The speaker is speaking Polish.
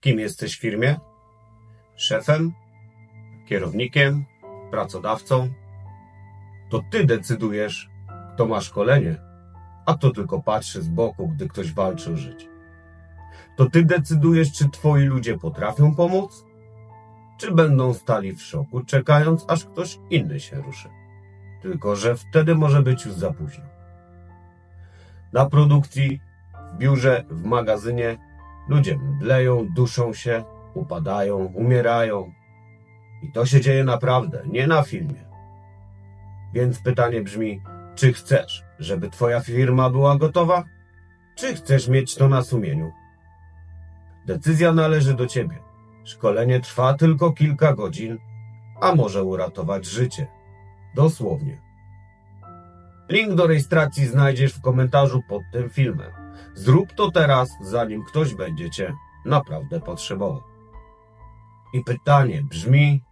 Kim jesteś w firmie? Szefem? Kierownikiem? Pracodawcą? To ty decydujesz, kto ma szkolenie, a to tylko patrzy z boku, gdy ktoś walczy o życie. To ty decydujesz, czy twoi ludzie potrafią pomóc, czy będą stali w szoku, czekając, aż ktoś inny się ruszy. Tylko, że wtedy może być już za późno. Na produkcji, w biurze, w magazynie ludzie mdleją, duszą się, upadają, umierają. I to się dzieje naprawdę, nie na filmie. Więc pytanie brzmi, czy chcesz, żeby twoja firma była gotowa? Czy chcesz mieć to na sumieniu? Decyzja należy do ciebie. Szkolenie trwa tylko kilka godzin, a może uratować życie. Dosłownie. Link do rejestracji znajdziesz w komentarzu pod tym filmem. Zrób to teraz, zanim ktoś będzie cię naprawdę potrzebował. I pytanie brzmi,